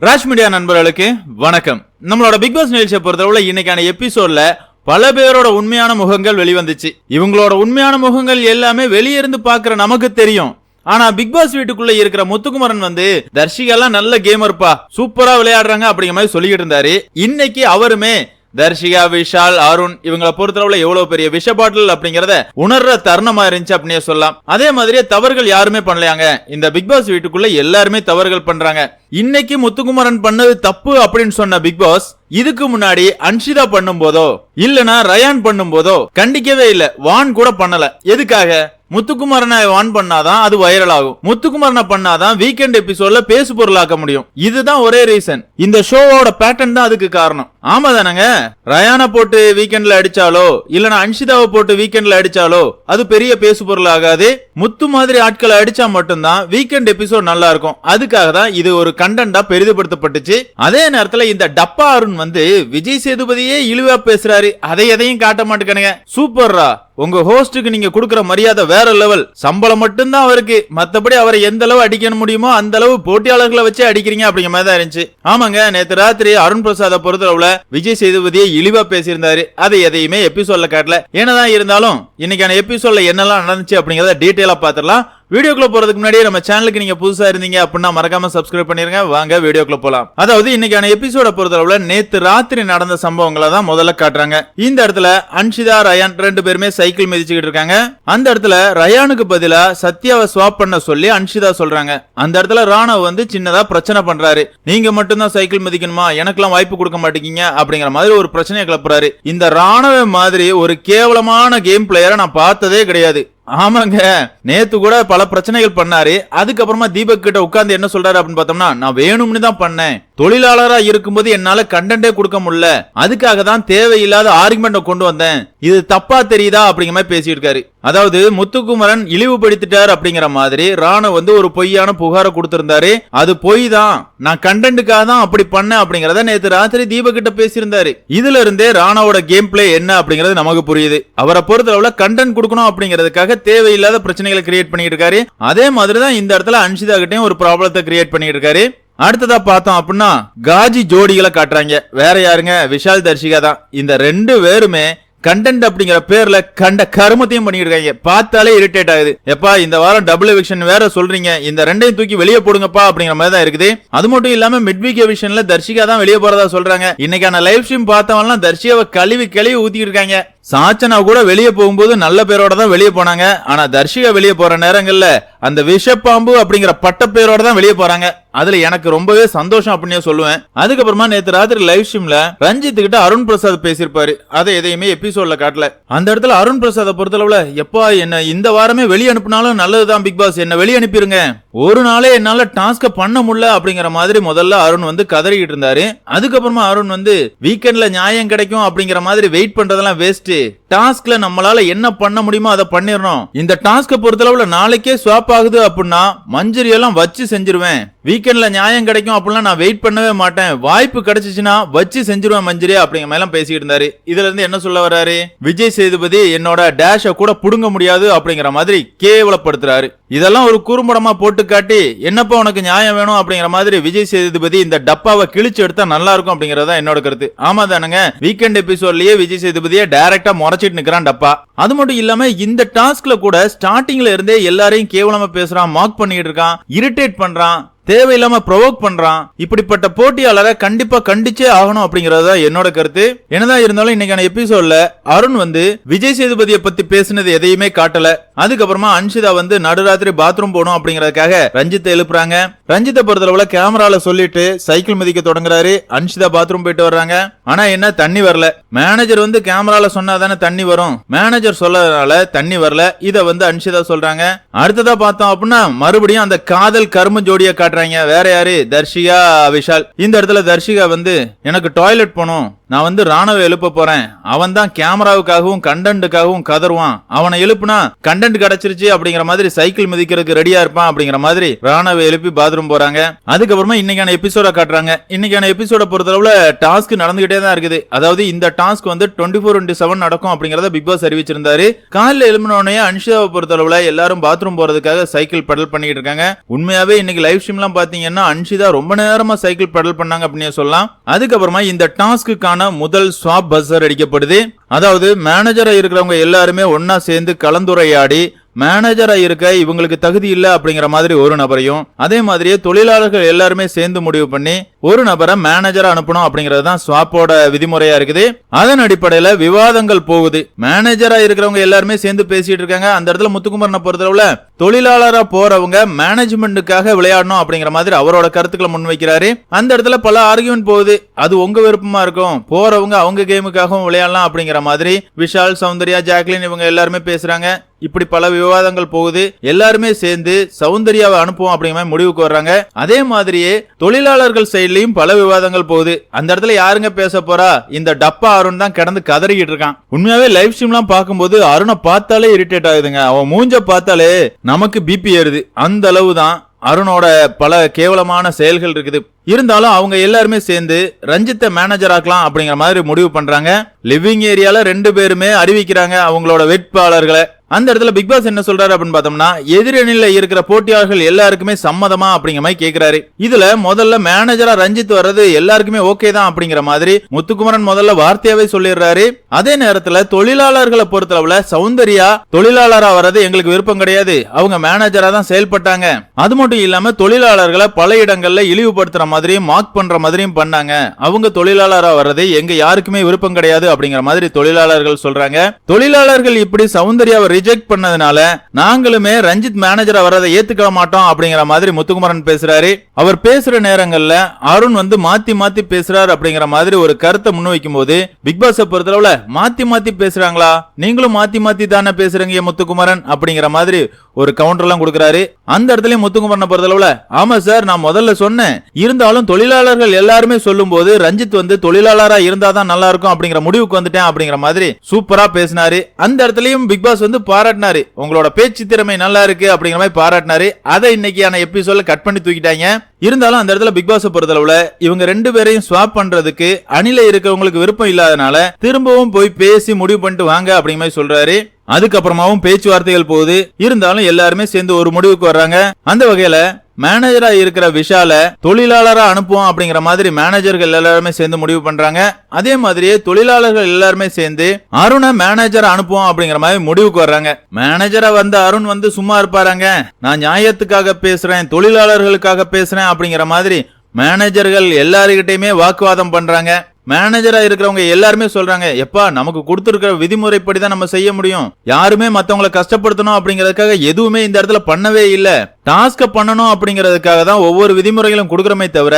Raj media நண்பர்களுக்கு வணக்கம். நம்மளோட பிக் பாஸ் நிகழ்ச்சியை பொறுத்தளவுல இன்னைக்கான எபிசோட்ல பல பேரோட உண்மையான முகங்கள் வெளிவந்துச்சு. இவங்களோட உண்மையான முகங்கள் எல்லாமே வெளியே இருந்து பாக்குற நமக்கு தெரியும். ஆனா பிக் பாஸ் வீட்டுக்குள்ள இருக்கிற முத்துக்குமரன் வந்து தர்ஷிகெல்லாம் நல்ல கேமர்ப்பா சூப்பரா விளையாடுறாங்க அப்படிங்கிற மாதிரி சொல்லிக்கிட்டு இருந்தாரு. இன்னைக்கு அவருமே தர்ஷிகா விஷால் அருண் இவங்கள பொறுத்தளவுல எவ்வளவு பெரிய விஷ பாட்டில் அப்படிங்கறத உணர்ற தருணமா இருந்துச்சு அப்படின்னே சொல்லலாம். அதே மாதிரியே தவறுகள் யாருமே பண்ணலையாங்க. இந்த பிக் பாஸ் வீட்டுக்குள்ள எல்லாருமே தவறுகள் பண்றாங்க. இன்னைக்கு முத்துக்குமரன் பண்ணது தப்பு அப்படின்னு சொன்ன பிக் பாஸ் இதுக்கு முன்னாடி அன்ஷிதா பண்ணும் போதோ இல்லனா ரயான் பண்ணும் போதோ கண்டிக்கவே இல்ல. வான் கூட பண்ணல. எதுக்காக? முத்துக்குமாரனை ஆன் பண்ணாதான் அது வைரல் ஆகும். முத்துக்குமாரனை பண்ணாதான் வீக்கெண்ட் எபிசோட்ல பேசு பொருளாக்க முடியும். இதுதான் ஒரே ரீசன் இந்த ஷோவோட பேட்டர்ன் தான் அதுக்கு காரணம். ஆமா தானங்க? ரயானை போட்டு வீக்கெண்ட்ல அடிச்சாலோ இல்லனா அன்ஷிதாவை போட்டு வீக்கெண்ட்ல அடிச்சாலோ அது பெரிய பேசு பொருள் ஆகாது. முத்து மாதிரி ஆட்களை அடிச்சா மட்டும்தான் வீக்கெண்ட் எபிசோட் நல்லா இருக்கும். அதுக்காக தான் இது ஒரு கண்டென்ட்டா பெரிதுபடுத்தப்பட்டுச்சு. அதே நேரத்துல இந்த டப்பா அருண் வந்து விஜய் சேதுபதியே இழிவா பேசுறாரு. அதை எதையும் காட்ட மாட்டேங்கானுங்க சூப்பர்ரா. உங்க ஹோஸ்டுக்கு நீங்க கொடுக்குற மரியாதை வேற லெவல். சம்பளம் மட்டும்தான் அவருக்கு. மத்தபடி அவரை எந்த அளவு அடிக்க முடியுமோ அந்த அளவு போட்டியாளர்களை வச்சு அடிக்கிறீங்க அப்படிங்கிற மாதிரி தான் இருந்துச்சு. ஆமாங்க நேற்று ராத்திரி அருண் பிரசாத பொறுத்தளவுல விஜய் சேதுபதியை இழிவா பேசியிருந்தாரு. அதை எதையுமே எபிசோட்ல காட்டல. என்னதான் இருந்தாலும் இன்னைக்கான எபிசோட்ல என்னெல்லாம் நடந்துச்சு அப்படிங்கறத டீட்டெயிலா பாத்திரலாம் வீடியோக்குள்ள போறதுக்கு முன்னாடியே நம்ம சேனலுக்கு நீங்க புதுசா இருந்தீங்க அப்படின்னா மறக்காம சப்ஸ்கிரைப் பண்ணிருங்க. வாங்க வீடியோக்குள்ள போலாம். அதாவது இன்னைக்கான எபிசோட பொறுத்தளவுல நேத்து ராத்திரி நடந்த சம்பவங்களை தான் முதல்ல காட்டுறாங்க. இந்த இடத்துல அன்ஷிதா ரயான் ரெண்டு பேருமே சைக்கிள் மிதிச்சுக்கிட்டு இருக்காங்க. அந்த இடத்துல ரயானுக்கு பதிலா சத்யாவை ஸ்வாப் பண்ண சொல்லி அன்ஷிதா சொல்றாங்க. அந்த இடத்துல ராணவ் வந்து சின்னதா பிரச்சனை பண்றாரு. நீங்க மட்டும்தான் சைக்கிள் மிதிக்கணுமா? எனக்கெல்லாம் வாய்ப்பு கொடுக்க மாட்டேங்க அப்படிங்கிற மாதிரி ஒரு பிரச்சனையை கிளப்புறாரு. இந்த ராணவ மாதிரி ஒரு கேவலமான கேம் பிளேயரை நான் பார்த்ததே கிடையாது. ஆமாங்க. நேத்து கூட பல பிரச்சனைகள் பண்ணாரு. அதுக்கப்புறமா தீபக் கிட்ட உட்கார்ந்து என்ன சொல்றாரு அப்படின்னு பார்த்தோம்னா நான் வேணும்னு தான் பண்ணேன். தொழிலாளரா இருக்கும்போது என்னால கண்டென்ட்டே கொடுக்க முடியல. அதுக்காக தான் தேவையில்லாத ஆர்குமெண்ட்டை கொண்டு வந்தேன். இது தப்பா தெரியுதா அப்படிங்கிற மாதிரி பேசியிருக்காரு. அதாவது முத்துக்குமரன் இழிவுபடுத்திட்டார் அப்படிங்கிற மாதிரி ராணவ் வந்து ஒரு பொய்யான புகாரை கொடுத்திருந்தாரு. அது பொய் தான் நான் கண்டென்ட்டுக்காக தான் அப்படி பண்ணேன் அப்படிங்கறத நேத்து ராத்திரி தீபக் கிட்ட பேசியிருந்தாரு. இதுல இருந்தே ராணாவோட கேம் பிளே என்ன அப்படிங்கறது நமக்கு புரியுது. அவரை பொறுத்தளவுல கண்டென்ட் கொடுக்கணும் அப்படிங்கிறதுக்காக தேவையில்லாத பிரச்சனைகளை கிரியேட் பண்ணிட்டு இருக்காரு. அதே மாதிரி தான் இந்த இடத்துல அன்ஷிதா கிட்டையும் ஒரு ப்ராப்ளத்தை கிரியேட் பண்ணிட்டு இருக்காரு. அடுத்ததா பார்த்தோம் அப்படின்னா காஜி ஜோடிகளை காட்டுறாங்க. வேற யாருங்க? விஷால் தர்ஷிகா தான். இந்த ரெண்டு பேருமே கண்டென்ட் அப்படிங்கிற பேர்ல கண்ட கருமத்தையும் பண்ணிட்டு இருக்காங்க பார்த்தாலே இரிட்டேட் ஆகுது. எப்பா இந்த வாரம் டபுள் எவிக்ஷன் வேற சொல்றீங்க. இந்த ரெண்டையும் தூக்கி வெளியே போடுங்கப்பா அப்படிங்கிற மாதிரி தான் இருக்குது. அது மட்டும் இல்லாம மிட்வீக் எவிஷன்ல தர்ஷிகா தான் வெளியே போறதா சொல்றாங்க. இன்னைக்கான லைவ் ஸ்ட்ரீம் பார்த்தவங்கலாம் தர்ஷிகாவை கழுவி கழுவி ஊத்திட்டு இருக்காங்க. சாச்சனா கூட வெளியே போகும்போது நல்ல பேரோட தான் வெளியே போனாங்க. ஆனா தர்ஷிகா வெளியே போற நேரங்கள்ல அந்த விஷப்பாம்பு அப்படிங்கிற பட்ட பேரோட தான் வெளியே போறாங்க. அதுல எனக்கு ரொம்பவே சந்தோஷம் அப்படின்னு சொல்லுவேன். அதுக்கப்புறமா நேத்து ராத்திரி லைவ் ஸ்ட்ரீம்ல ரஞ்சித் கிட்ட அருண் பிரசாத் பேசியிருப்பாரு. அதை எதையுமே எபிசோட்ல காட்டல. அந்த இடத்துல அருண் பிரசாத பொறுத்தளவுல எப்பா என்ன இந்த வாரமே வெளியே அனுப்புனாலும் நல்லதுதான் பிக் பாஸ். என்ன வெளியே அனுப்பிருங்க. ஒரு நாளே என்னால டாஸ்க பண்ண முடியல அப்படிங்கிற மாதிரி முதல்ல அருண் வந்து கதறிக்கிட்டு இருந்தாரு. அதுக்கப்புறமா அருண் வந்து வீக்கெண்ட்ல நியாயம் கிடைக்கும் அப்படிங்கிற மாதிரி வெயிட் பண்றதெல்லாம் வேஸ்ட் டாஸ்க்ல நம்மளால என்ன பண்ண முடியுமோ அதை பண்ணிடணும் இந்த டாஸ்க பொறுத்தளவுல நாளைக்கே ஸ்வாப் ஆகுது அப்படின்னா மஞ்சரி எல்லாம் வச்சு செஞ்சிருவேன். வீக்கெண்டில் நியாயம் கிடைக்கும் அப்படிலாம் நான் வெயிட் பண்ணவே மாட்டேன். வாய்ப்பு கிடைச்சிச்சுன்னா வச்சு செஞ்சிருவேன் மஞ்சிரி அப்படிங்கிற மேலாம் எல்லாம் பேசிட்டு இருந்தாரு. இதுல இருந்து என்ன சொல்ல வர்றாரு? விஜய் சேதுபதி என்னோட டேஷை கூட புடுங்க முடியாது அப்படிங்கிற மாதிரி கேவலப்படுத்துறாரு. இதெல்லாம் ஒரு குறும்படமா போட்டு காட்டி என்னப்பா உனக்கு நியாயம் வேணும் அப்படிங்கிற மாதிரி விஜய் சேதுபதி இந்த டப்பாவை கிழிச்சு எடுத்தா நல்லா இருக்கும் அப்படிங்கறதா என்னோட கருத்து. ஆமா தானுங்க. வீக்கெண்ட் எபிசோட்லயே விஜய் சேதுபதியை டைரக்டா முறைச்சிட்டு நிக்கிறான் டப்பா. அது மட்டும் இல்லாம இந்த டாஸ்க்ல கூட ஸ்டார்டிங்ல இருந்தே எல்லாரையும் கேவலமா பேசுறான் மார்க் பண்ணிட்டு இருக்கான் இரிட்டேட் பண்றான். தேவையில்லாம ப்ரொவோக் பண்றான். இப்படிப்பட்ட போட்டியாளரை கண்டிப்பா கண்டிச்சே ஆகணும் அப்படிங்கறது தான் என்னோட கருத்து. என்னதான் இருந்தாலும் இன்னைக்கான எபிசோட்ல அருண் வந்து விஜய் சேதுபதியை பத்தி பேசினது எதையுமே காட்டல. அதுக்கப்புறமா அன்ஷிதா வந்து நடுராத்திரி பாத்ரூம் போகணும் அப்படிங்கறதுக்காக ரஞ்சித்தை எழுப்புறாங்க. ரஞ்சித்தை பொறுத்தளவுல கேமரால சொல்லிட்டு சைக்கிள் மிதிக்க தொடங்குறாரு. அன்ஷிதா பாத்ரூம் போயிட்டு வர்றாங்க. ஆனா என்ன தண்ணி வரல. மேனேஜர் வந்து கேமரால சொன்னா தானே தண்ணி வரும். மேனேஜர் சொல்லறதுனால தண்ணி வரல. இத வந்து அன்ஷிதா சொல்றாங்க. அடுத்ததா பார்த்தோம் அப்படின்னா மறுபடியும் அந்த காதல் கரும ஜோடியை காட்டுறாங்க. வேற யாரு? தர்ஷிகா விஷால். இந்த இடத்துல தர்ஷிகா வந்து எனக்கு டாய்லெட் போகணும். நான் வந்து ராணுவ எழுப்ப போறேன். அவன் தான் கேமராவுக்காகவும் கண்டென்ட்டுக்காகவும் கதறுவான் அவனை எழுப்புனா கண்டென்ட் கிடைச்சிருச்சு அப்படிங்கிற மாதிரி சைக்கிள் மிதிக்கிறதுக்கு ரெடியா இருப்பான் அப்படிங்கிற மாதிரி ராணுவ எழுப்பி பாத்ரூம் போறாங்க. அதுக்கப்புறமா இன்னைக்கான எபிசோட காட்டுறாங்க. இன்னைக்கான எபிசோட பொறுத்தளவுல டாஸ்க் நடந்துகிட்டே தான் இருக்குது. அதாவது இந்த டாஸ்க் வந்து டுவெண்ட்டி ஃபோர் இன்ட்டு செவன் நடக்கும் அப்படிங்கறத பிக் பாஸ் அறிவிச்சிருந்தாரு. காலைல எழுப்பினோடனே அன்ஷிதாவை பொறுத்தளவுல எல்லாரும் பாத்ரூம் போறதுக்காக சைக்கிள் பெடல் பண்ணிட்டு இருக்காங்க. உண்மையாவே இன்னைக்கு லைவ் ஸ்ட்ரீம்லாம் பாத்தீங்கன்னா அன்ஷிதா ரொம்ப நேரமா சைக்கிள் பெடல் பண்ணாங்க அப்படின்னு சொல்லலாம். அதுக்கப்புறமா இந்த டாஸ்க்கு டாஸ்க்குக்கான முதல் ஸ்வாப் பஸ்ஸர் அடிக்கப்படுது. அதாவது மேனேஜரா இருக்கிறவங்க எல்லாருமே ஒன்னா சேர்ந்து கலந்துரையாடி மேனேஜரா இருக்க இவங்களுக்கு தகுதி இல்ல அப்படிங்கிற மாதிரி ஒரு நபரையும் அதே மாதிரியே தொழிலாளர்கள் எல்லாருமே சேர்ந்து முடிவு பண்ணி ஒரு நபரை மேனேஜரா அனுப்பணும் அப்படிங்கிறது தான் ஸ்வாப்போட விதிமுறையா இருக்குது. அதன் அடிப்படையில விவாதங்கள் போகுது. மேனேஜரா இருக்கிறவங்க எல்லாருமே சேர்ந்து பேசிட்டு இருக்காங்க. அந்த இடத்துல முத்துக்குமரனை பொறுத்தளவுல தொழிலாளரா போறவங்க மேனேஜ்மெண்ட்டுக்காக விளையாடணும் அப்படிங்கிற மாதிரி அவரோட கருத்துக்களை முன்வைக்கிறாரு. அந்த இடத்துல பல ஆர்கியூமெண்ட் போகுது. அது உங்க விருப்பமா இருக்கும். போறவங்க அவங்க கேமுக்காகவும் விளையாடலாம் அப்படிங்கிற மாதிரி விஷால் சௌந்தர்யா ஜாக்லின் இவங்க எல்லாருமே பேசுறாங்க. இப்படி பல விவாதங்கள் போகுது. எல்லாருமே சேர்ந்து சௌந்தர்யாவை அனுப்புவோம் அப்படிங்கிற மாதிரி முடிவுக்கு வர்றாங்க. அதே மாதிரியே தொழிலாளர்கள் சைட்லயும் பல விவாதங்கள் போகுது. அந்த இடத்துல யாருங்க பேச போறா? இந்த டப்பா அருண் தான் கிடந்து கதறிக்கிட்டு இருக்கான். உண்மையாவே லைவ் ஸ்ட்ரீம்லாம் பார்க்கும்போது அருணை பார்த்தாலே இரிட்டேட் ஆகுதுங்க. அவன் மூஞ்ச பார்த்தாலே நமக்கு பிபி ஏறுது. அந்த அளவு தான் அருணோட பல கேவலமான செயல்கள் இருக்குது. இருந்தாலும் அவங்க எல்லாருமே சேர்ந்து ரஞ்சித்தை மேனேஜர் ஆக்கலாம் அப்படிங்கிற மாதிரி முடிவு பண்றாங்க. லிவிங் ஏரியால ரெண்டு பேருமே அறிவிக்கிறாங்க அவங்களோட வேட்பாளர்களை. அந்த இடத்துல பிக் பாஸ் என்ன சொல்றாரு அப்படின்னு பார்த்தோம்னா எதிரணியில இருக்கிற போட்டியாளர்கள் எல்லாருக்குமே சம்மதமா அப்படிங்கிற மாதிரி கேக்குறாரு. இதுல முதல்ல மேனேஜரா ரஞ்சித் வர்றது எல்லாருக்குமே ஓகே தான் அப்படிங்கிற மாதிரி முத்துக்குமரன் முதல்ல வார்த்தையாவே சொல்லிடுறாரு. அதே நேரத்துல தொழிலாளர்களை பொறுத்தளவுல சௌந்தர்யா தொழிலாளரா வர்றது எங்களுக்கு விருப்பம் கிடையாது. அவங்க மேனேஜரா தான் செயல்பட்டாங்க. அது மட்டும் இல்லாம தொழிலாளர்களை பல இடங்கள்ல இழிவுபடுத்துற மாதிரியும் மார்க் பண்ற மாதிரியும் பண்ணாங்க. அவங்க தொழிலாளரா வர்றது எங்க யாருக்குமே விருப்பம் கிடையாது அப்படிங்கிற மாதிரி தொழிலாளர்கள் சொல்றாங்க. தொழிலாளர்கள் இப்படி சௌந்தர்யாவை ரிஜெக்ட் பண்ணதுனால நாங்களுமே ரஞ்சித் மேனேஜரா வர்றதை ஏத்துக்க மாட்டோம் அப்படிங்கிற மாதிரி முத்துக்குமரன் பேசுறாரு. அவர் பேசுற நேரங்கள்ல அருண் வந்து மாத்தி மாத்தி பேசுறாரு அப்படிங்கிற மாதிரி ஒரு கருத்தை முன்வைக்கும் போது பிக் பாஸ் பொறுத்தளவுல மாத்தி மாத்தி பேசுறாங்களா? நீங்களும் மாத்தி மாத்தி தானே பேசுறீங்க முத்துக்குமரன்? அப்படிங்கிற மாதிரி ஒரு கவுண்டர்லாம் கொடுக்கறாரு. அந்த பண்ண போறது அளவுல ஆமா சார் நான் முதல்ல சொன்னேன். இருந்தாலும் தொழிலாளர்கள் எல்லாருமே சொல்லும் போது ரஞ்சித் வந்து தொழிலாளரா இருந்தாதான் நல்லா இருக்கும் அப்படிங்கிற முடிவுக்கு வந்துட்டேன் அப்படிங்கிற மாதிரி சூப்பரா பேசினாரு. அந்த இடத்துலயும் பிக் பாஸ் வந்து பாராட்டினாரு. உங்களோட பேச்சு திறமை நல்லா இருக்கு அப்படிங்கிற மாதிரி பாராட்டினாரு. அதை இன்னைக்கான எபிசோட்ல கட் பண்ணி தூக்கிட்டாங்க. இருந்தாலும் அந்த இடத்துல பிக் பாஸ் பொறுத்தளவுல இவங்க ரெண்டு பேரையும் ஸ்வாப் பண்றதுக்கு அணில இருக்கிறவங்களுக்கு விருப்பம் இல்லாதனால திரும்பவும் போய் பேசி முடிவு பண்ணிட்டு வாங்க அப்படிங்கிற மாதிரி சொல்றாரு. அதுக்கப்புறமாவும் பேச்சுவார்த்தைகள் போகுது. இருந்தாலும் எல்லாருமே சேர்ந்து ஒரு முடிவுக்கு வர்றாங்க. அந்த வகையில மேனேஜரா இருக்கிற விஷால தொழிலாளரா அனுப்புவோம் அப்படிங்கிற மாதிரி மேனேஜர்கள் எல்லாருமே சேர்ந்து முடிவு பண்றாங்க. அதே மாதிரியே தொழிலாளர்கள் எல்லாருமே சேர்ந்து அருணை மேனேஜரா அனுப்புவோம் அப்படிங்கிற மாதிரி முடிவுக்கு வர்றாங்க. மேனேஜரா வந்து அருண் வந்து சும்மா இருப்பாராங்க. நான் நியாயத்துக்காக பேசுறேன் தொழிலாளர்களுக்காக பேசுறேன் அப்படிங்கிற மாதிரி மேனேஜர்கள் எல்லாருக்கிட்டையுமே வாக்குவாதம் பண்றாங்க. மேனேஜராக இருக்கிறவங்க எல்லாருமே சொல்றாங்க எப்பா நமக்கு கொடுத்துருக்கிற விதிமுறைப்படி தான் நம்ம செய்ய முடியும். யாருமே மற்றவங்கள கஷ்டப்படுத்தணும் அப்படிங்கிறதுக்காக எதுவுமே இந்த இடத்துல பண்ணவே இல்லை. டாஸ்க்கை பண்ணணும் அப்படிங்கிறதுக்காக தான் ஒவ்வொரு விதிமுறைகளும் கொடுக்குறமே தவிர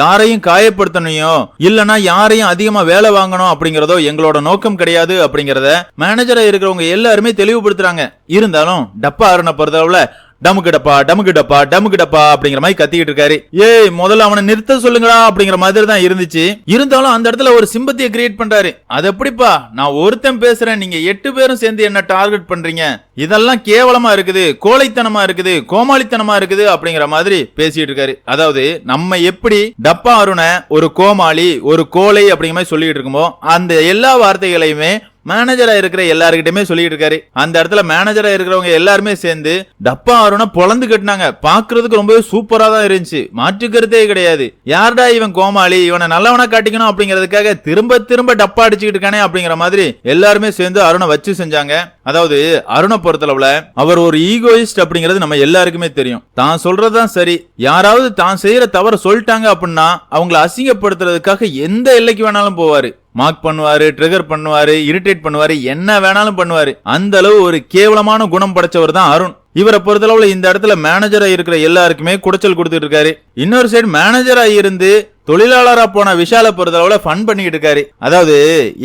யாரையும் காயப்படுத்தணையோ இல்லனா யாரையும் அதிகமா வேலை வாங்கணும் அப்படிங்கறதோ எங்களோட நோக்கம் கிடையாது அப்படிங்கறத மேனேஜரா இருக்கிறவங்க எல்லாருமே தெளிவுபடுத்துறாங்க. இருந்தாலும் டப்பா அருணை பொறுத்தளவுல டமுக்கு டப்பா டமுக்கு டப்பா டமுக்கு டப்பா அப்படிங்கிற மாதிரி கத்திக்கிட்டு இருக்காரு. ஏய் முதல்ல அவனை நிறுத்த சொல்லுங்கடா அப்படிங்கிற மாதிரி தான் இருந்துச்சு. இருந்தாலும் அந்த இடத்துல ஒரு சிம்பத்தியை கிரியேட் பண்றாரு. அது எப்படிப்பா? நான் ஒருத்தன் பேசுறேன் நீங்க எட்டு பேரும் சேர்ந்து என்ன டார்கெட் பண்றீங்க? இதெல்லாம் கேவலமா இருக்குது கோழைத்தனமா இருக்குது கோமாளித்தனமா இருக்குது அப்படிங்கிற மாதிரி பேசிட்டு இருக்காரு. அதாவது நம்ம எப்படி டப்பா அருணை ஒரு கோமாளி ஒரு கோழை அப்படிங்கிற மாதிரி சொல்லிட்டு இருக்கோமோ அந்த எல்லா வார்த்தைகளையுமே மேனேஜரா இருக்கிற எல்லாருக்கிட்டயுமே சொல்லிட்டு இருக்காரு. அந்த இடத்துல மேனேஜரா இருக்கிறவங்க எல்லாருமே சேர்ந்து டப்பா அருணை பொழந்து கட்டினாங்க. பாக்குறதுக்கு ரொம்பவே சூப்பரா தான் இருந்துச்சு. மாற்றுக்கிறதே கிடையாது. யார்டா இவன் கோமாளி? இவனை நல்லவனா காட்டிக்கணும் அப்படிங்கிறதுக்காக திரும்ப திரும்ப டப்பா அடிச்சுக்கிட்டு இருக்கானே அப்படிங்கிற மாதிரி எல்லாருமே சேர்ந்து அருணை வச்சு செஞ்சாங்க. அதாவது அருணை பொறுத்தளவுல அவர் ஒரு ஈகோயிஸ்ட் அப்படிங்கிறது நம்ம எல்லாருக்குமே தெரியும். தான் சொல்றதுதான் சரி. யாராவது தான் செய்யற தவற சொல்லிட்டாங்க அப்படின்னா அவங்கள அசிங்கப்படுத்துறதுக்காக எந்த எல்லைக்கு வேணாலும் போவாரு. மார்க் பண்ணுவாரு ட்ரிகர் பண்ணுவாரு இரிட்டேட் பண்ணுவாரு என்ன வேணாலும் பண்ணுவாரு. அந்த அளவு ஒரு கேவலமான குணம் படைச்சவர் தான் அருண். இவரை பொறுத்தளவுல இந்த இடத்துல மேனேஜரா இருக்கிற எல்லாருக்குமே குடைச்சல் கொடுத்துட்டு இருக்காரு. இன்னொரு சைடு மேனேஜரா இருந்து தொழிலாளரா போன விஷால பொறுத்தளவுல ஃபன் பண்ணிக்கிட்டு இருக்காரு. அதாவது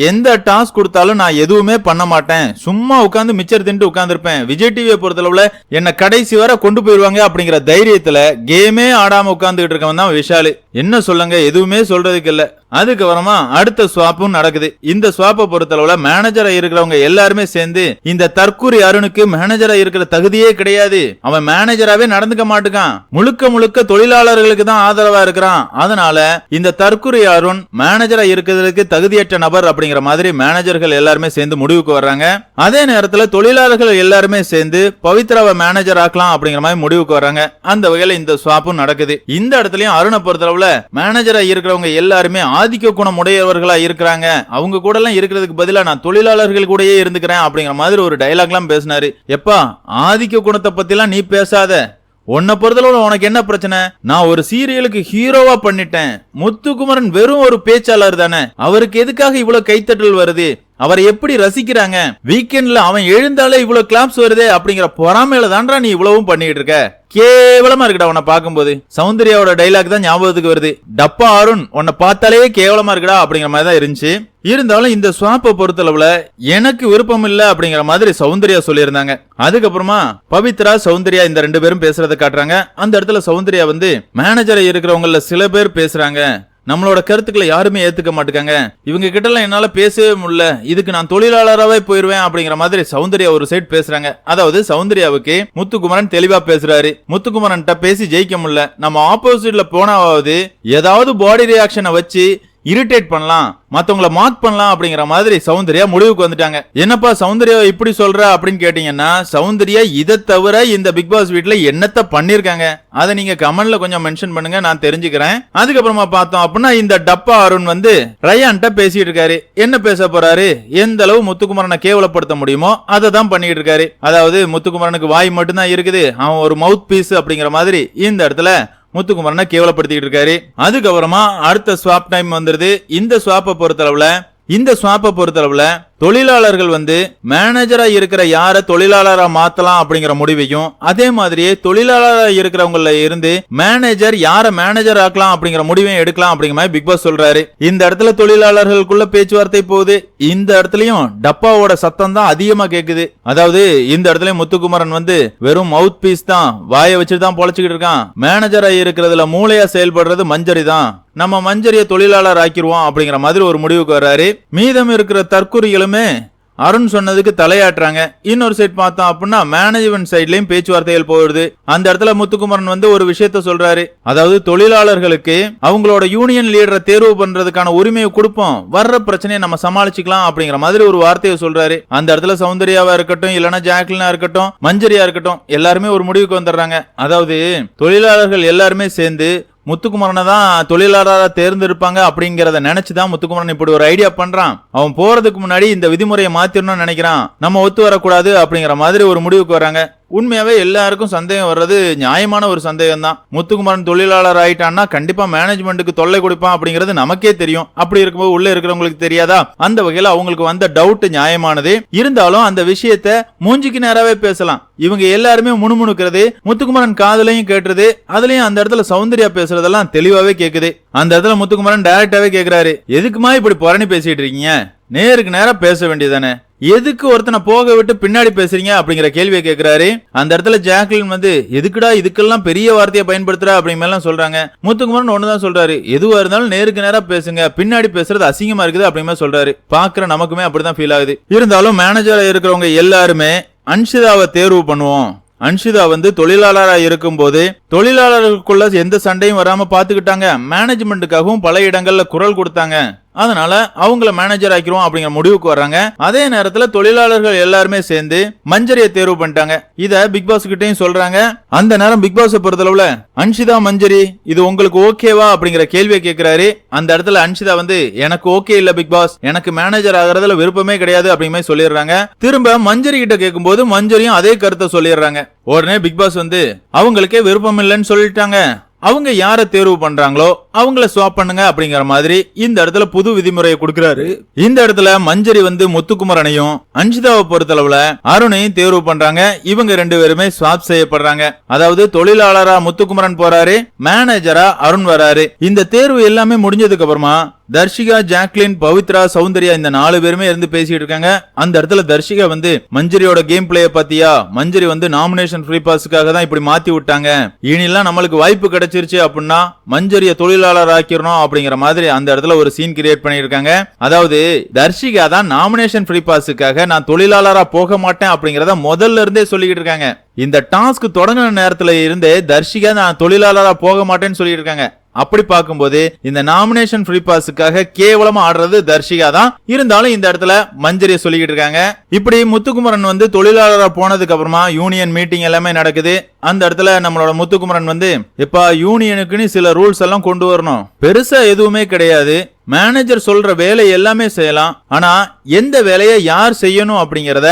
எந்த டாஸ்க் கொடுத்தாலும் நான் எதுவுமே பண்ண மாட்டேன். சும்மா உட்காந்து மிச்சர் தின்ட்டு உட்காந்துருப்பேன் விஜய் டிவியை பொறுத்தளவுல என்ன கடைசி வரை கொண்டு போயிருவாங்க அப்படிங்கிற தைரியத்துல கேமே ஆடாம உட்காந்துக்கிட்டு இருக்கவன் தான் விஷாலு. என்ன சொல்லுங்க? எதுவுமே சொல்றதுக்கு இல்ல. அதுக்கப்புறமா அடுத்த ஸ்வாப்பும் நடக்குது. இந்த ஸ்வாப்பை பொறுத்தளவுல மேனேஜரா இருக்கிறவங்க எல்லாருமே சேர்ந்து இந்த தற்கூரி அருணுக்கு மேனேஜரா இருக்கிற தகுதியே கிடையாது. அவன் மேனேஜராவே நடந்துக்க மாட்டுக்கான். முழுக்க முழுக்க தொழிலாளர்களுக்கு தான் ஆதரவா இருக்கிறான். அதனால இந்த தற்கூரி அருண் மேனேஜரா இருக்கிறதுக்கு தகுதியற்ற நபர் அப்படிங்கிற மாதிரி மேனேஜர்கள் எல்லாருமே சேர்ந்து முடிவுக்கு வர்றாங்க. அதே நேரத்துல தொழிலாளர்கள் எல்லாருமே சேர்ந்து பவித்ராவை மேனேஜர் ஆக்கலாம் அப்படிங்கிற மாதிரி முடிவுக்கு வர்றாங்க. அந்த வகையில இந்த ஸ்வாப்பும் நடக்குது. இந்த இடத்துலயும் அருணை பொறுத்தளவுல மேனேஜரா இருக்கிறவங்க எல்லாருமே ஆதிக்க குணம் உடையவர்களா இருக்கிறாங்க. அவங்க கூட எல்லாம் இருக்கிறதுக்கு பதிலாக நான் தொழிலாளர்கள் கூடயே இருந்துக்கிறேன் அப்படிங்கிற மாதிரி ஒரு டைலாக்லாம் பேசினாரு. எப்பா ஆதிக்க குணத்தை பற்றிலாம் நீ பேசாத. உன்னை பொறுத்தளவுல உனக்கு என்ன பிரச்சனை? நான் ஒரு சீரியலுக்கு ஹீரோவா பண்ணிட்டேன். முத்துக்குமரன் வெறும் ஒரு பேச்சாளர் தானே. அவருக்கு எதுக்காக இவ்வளவு கைத்தட்டல் வருது? அவரை எப்படி ரசிக்கிறாங்க? வீக்கெண்ட்ல அவன் எழுந்தாலே இவ்வளவு கிளாப்ஸ் வருதே அப்படிங்கிற பொறாமையில தான்டா நீ இவ்வளவும் பண்ணிட்டு இருக்க. கேவலமா இருக்குடா உன்னை பார்க்கும்போது. சௌந்தர்யாவோட டைலாக் தான் ஞாபகத்துக்கு வருது. டப்பா அருண் உன்னை பார்த்தாலே கேவலமா இருக்குடா அப்படிங்கிற மாதிரி தான் இருந்துச்சு. இருந்தாலும் இந்த ஸ்வாப்பை பொறுத்தளவுல எனக்கு விருப்பம் இல்ல அப்படிங்கிற மாதிரி சௌந்தர்யா சொல்லியிருந்தாங்க. அதுக்கப்புறமா பவித்ரா சௌந்தர்யா இந்த ரெண்டு பேரும் பேசுறதை காட்டுறாங்க. அந்த இடத்துல சௌந்தர்யா வந்து மேனேஜரை இருக்கிறவங்கள சில பேர் பேசுறாங்க. நம்மளோட கருத்துக்களை யாருமே ஏத்துக்க மாட்டுக்காங்க. இவங்க கிட்ட எல்லாம் என்னால பேசவே முடியல. இதுக்கு நான் தொழிலாளராகவே போயிருவேன் அப்படிங்கிற மாதிரி சௌந்தர்யா ஒரு சைட் பேசுறாங்க. அதாவது சௌந்தர்யாவுக்கு முத்துக்குமரன் தெளிவா பேசுறாரு. முத்துக்குமரன் பேசி ஜெயிக்க முடியல. நம்ம ஆப்போசிட்ல போனாவது ஏதாவது பாடி ரியாக்ஷனை வச்சு இரிட்டேட் பண்ணலாம் மத்தவங்கள மார்க் பண்ணலாம் அப்படிங்கிற மாதிரி சௌந்தர்யா முடிவுக்கு வந்துட்டாங்க. என்னப்பா சௌந்தர்யா இப்படி சொல்ற அப்படின்னு கேட்டீங்கன்னா சௌந்தர்யா இதை தவிர இந்த பிக் பாஸ் வீட்டில் என்னத்த பண்ணிருக்காங்க? அதை நீங்க கமெண்ட்ல கொஞ்சம் மென்ஷன் பண்ணுங்க நான் தெரிஞ்சுக்கிறேன். அதுக்கப்புறமா பார்த்தோம் அப்படின்னா இந்த டப்பா அருண் வந்து ரயான்ட்ட பேசிட்டு இருக்காரு. என்ன பேச போறாரு? எந்த அளவு முத்துக்குமரனை கேவலப்படுத்த முடியுமோ அதை தான் பண்ணிட்டு இருக்காரு. அதாவது முத்துக்குமரனுக்கு வாய் மட்டும்தான் இருக்குது. அவன் ஒரு மவுத் பீஸ் அப்படிங்கிற மாதிரி இந்த இடத்துல முத்துக்குமரனை கேவலப்படுத்திட்டு இருக்காரு. அதுக்கப்புறமா அடுத்த ஸ்வாப் டைம் வந்துருது. இந்த ஸ்வாப்பை பொறுத்தளவுல இந்த ஸ்வாப்பை பொறுத்தளவுல தொழிலாளர்கள் வந்து மேனேஜரா இருக்கிற யார தொழிலாளரா மாத்தலாம் அப்படிங்கிற முடிவையும் அதே மாதிரியே தொழிலாளரா இருக்கிறவங்கள இருந்து மேனேஜர் யார மேனேஜர் ஆக்கலாம் அப்படிங்கிற முடிவையும் எடுக்கலாம் அப்படிங்கிற மாதிரி பிக் பாஸ் சொல்றாரு. இந்த இடத்துல தொழிலாளர்களுக்குள்ள பேச்சுவார்த்தை போகுது. இந்த இடத்துலயும் டப்பாவோட சத்தம் தான் அதிகமா கேக்குது. அதாவது இந்த இடத்துல முத்துக்குமரன் வந்து வெறும் மவுத் பீஸ் தான் வாயை வச்சுட்டு தான் பொழைச்சுக்கிட்டு இருக்கான். மேனேஜரா இருக்கிறதுல மூளையா செயல்படுறது மஞ்சரி தான். நம்ம மஞ்சரிய தொழிலாளர் ஆக்கிருவோம் அப்படிங்கிற மாதிரி ஒரு முடிவுக்கு வர்றாரு. மீதம் இருக்கிற எல்லாமே அருண் சொன்னதுக்கு தலையாட்டுறாங்க. இன்னொரு சைட் பார்த்தோம் அப்படின்னா மேனேஜ்மெண்ட் சைட்லயும் பேச்சுவார்த்தைகள் போயிடுது. அந்த இடத்துல முத்துக்குமரன் வந்து ஒரு விஷயத்த சொல்றாரு. அதாவது தொழிலாளர்களுக்கு அவங்களோட யூனியன் லீடரை தேர்வு பண்றதுக்கான உரிமையை கொடுப்போம். வர்ற பிரச்சனையை நம்ம சமாளிச்சுக்கலாம் அப்படிங்கிற மாதிரி ஒரு வார்த்தையை சொல்றாரு. அந்த இடத்துல சௌந்தர்யாவா இருக்கட்டும் இல்லைன்னா ஜாக்லினா இருக்கட்டும் மஞ்சரியா இருக்கட்டும் எல்லாருமே ஒரு முடிவுக்கு வந்துடுறாங்க. அதாவது தொழிலாளர்கள் எல்லாருமே சேர்ந்து முத்துக்குமரனை தான் தொழிலாளராக தேர்ந்தெடுப்பாங்க அப்படிங்கிறத நினைச்சு தான் முத்துக்குமரன் இப்படி ஒரு ஐடியா பண்றான். அவன் போறதுக்கு முன்னாடி இந்த விதிமுறையை மாத்திரணும்னு நினைக்கிறான். நம்ம ஒத்து வரக்கூடாது அப்படிங்கிற மாதிரி ஒரு முடிவுக்கு வராங்க உண்மையாவே எல்லாருக்கும் சந்தேகம் வர்றது நியாயமான ஒரு சந்தேகம் தான் முத்துக்குமரன் தொழிலாளர் ஆயிட்டான்னா கண்டிப்பா மேனேஜ்மெண்ட்டுக்கு தொல்லை கொடுப்பான் அப்படிங்கிறது நமக்கே தெரியும். அப்படி இருக்கும்போது உள்ள இருக்கிறவங்களுக்கு தெரியாதா? அந்த வகையில அவங்களுக்கு வந்த டவுட் நியாயமானது. இருந்தாலும் அந்த விஷயத்த மூஞ்சிக்கு நேராவே பேசலாம். இவங்க எல்லாருமே முணுமுணுக்கிறது முத்துக்குமரன் காதலையும் கேட்டுறது அதுலயும் அந்த இடத்துல சௌந்தர்யா பேசுறதெல்லாம் தெளிவாவே கேக்குது. அந்த இடத்துல முத்துக்குமரன் டைரக்டாவே கேக்குறாரு. எதுக்குமா இப்படி புரணி பேசிட்டு இருக்கீங்க? நேருக்கு நேரம் பேச வேண்டியதானே எதுக்கு ஒருத்தனை போக விட்டு பின்னாடி பேசுறீங்க அப்படிங்கிற கேள்வியை கேட்கிறாரு அந்த இடத்துல ஜாக்லின் வந்து எதுக்குடா இதுக்கெல்லாம் பெரிய வார்த்தையை பயன்படுத்துறா? அப்படிங்கிற மாதிரிலாம் சொல்றாங்க. முத்துக்குமரன் ஒண்ணுதான் சொல்றாரு. எதுவா இருந்தாலும் நேருக்கு நேரா பேசுங்க. பின்னாடி பேசுறது அசிங்கமா இருக்குது அப்படிங்கிற சொல்றாரு. பாக்குற நமக்குமே அப்படிதான் ஃபீல் ஆகுது. இருந்தாலும் மேனேஜரா இருக்கிறவங்க எல்லாருமே அன்ஷிதாவை தேர்வு பண்ணுவோம். அன்ஷிதா வந்து தொழிலாளரா இருக்கும்போது தொழிலாளர்களுக்குள்ள எந்த சண்டையும் வராம பாத்துக்கிட்டாங்க. மேனேஜ்மெண்ட்டுக்காகவும் பல இடங்கள்ல குரல் கொடுத்தாங்க. அதனால அவங்கள மேனேஜர் ஆக்கிருவோம் அப்படிங்கிற முடிவுக்கு வர்றாங்க. அதே நேரத்துல தொழிலாளர்கள் எல்லாருமே சேர்ந்து மஞ்சரியை தேர்வு பண்ணிட்டாங்க. இத பிக் பாஸ் கிட்டையும் சொல்றாங்க. அந்த நேரம் பிக் பாஸ் பொறுத்தளவுல அன்ஷிதா மஞ்சரி இது உங்களுக்கு ஓகேவா அப்படிங்கிற கேள்வியை கேட்கிறாரு அந்த இடத்துல அன்ஷிதா வந்து எனக்கு ஓகே இல்ல பிக் பாஸ் எனக்கு மேனேஜர் ஆகிறதுல விருப்பமே கிடையாது அப்படிங்கிற மாதிரி சொல்லிடுறாங்க. திரும்ப மஞ்சரி கிட்ட கேட்கும்போது மஞ்சரியும் அதே கருத்தை சொல்லிடுறாங்க. உடனே பிக் பாஸ் வந்து அவங்களுக்கே விருப்பம் இல்லைன்னு சொல்லிட்டாங்க. அவங்க யாரை தேர்வு பண்றாங்களோ அவங்கள ஸ்வாப் பண்ணுங்க அப்படிங்கிற மாதிரி இந்த இடத்துல புது விதிமுறையை கொடுக்கிறாரு. இந்த இடத்துல மஞ்சரி வந்து முத்துக்குமரனையும் அஞ்சிதாவை பொறுத்தளவுல அருணையும் தேர்வு பண்றாங்க. இவங்க ரெண்டு பேருமே ஸ்வாப் செய்யப்படுறாங்க. அதாவது தொழிலாளரா முத்துக்குமரன் போறாரு மேனேஜரா அருண் வராரு. இந்த தேர்வு எல்லாமே முடிஞ்சதுக்கு அப்புறமா தர்ஷிகா ஜாக்லின் பவித்ரா சௌந்தர்யா இந்த நாலு பேருமே இருந்து பேசிட்டு இருக்காங்க. அந்த இடத்துல தர்ஷிகா வந்து மஞ்சரியோட கேம் பிளேய பாத்தியா மஞ்சரி வந்து நாமினேஷன் ஃப்ரீ பாஸுக்காக தான் இப்படி மாத்தி விட்டாங்க. இனிலாம் நம்மளுக்கு வாய்ப்பு கிடைச்சிருச்சு அப்படின்னா மஞ்சரிய தொழிலாளர் ஆக்கிரணும் அப்படிங்கிற மாதிரி அந்த இடத்துல ஒரு சீன் கிரியேட் பண்ணிருக்காங்க அதாவது தர்ஷிகா தான் நாமினேஷன் ஃப்ரீ பாஸுக்காக நான் தொழிலாளரா போக மாட்டேன் அப்படிங்கறத முதல்ல இருந்தே சொல்லிக்கிட்டு இருக்காங்க. இந்த டாஸ்க் தொடங்கின நேரத்துல இருந்தே தர்ஷிகா நான் தொழிலாளரா போக மாட்டேன்னு சொல்லிட்டு இருக்காங்க. அப்படி பார்க்கும்போது இந்த நாமினேஷன் ஃப்ரீ பாஸுக்காக கேவலமா ஆடுறது தர்ஷிகா தான். இருந்தாலும் இந்த இடத்துல மஞ்சரிய சொல்லிக்கிட்டு இருக்காங்க. இப்படி முத்துக்குமரன் வந்து தொழிலாளராக போனதுக்கு அப்புறமா யூனியன் மீட்டிங் எல்லாமே நடக்குது. அந்த இடத்துல நம்மளோட முத்துக்குமரன் வந்து இப்ப யூனியனுக்குன்னு சில ரூல்ஸ் எல்லாம் கொண்டு வரணும். பெருசா எதுவுமே கிடையாது. மேனேஜர் சொல்ற வேலை எல்லாமே செய்யலாம். ஆனா எந்த வேலையை யார் செய்யணும் அப்படிங்கறத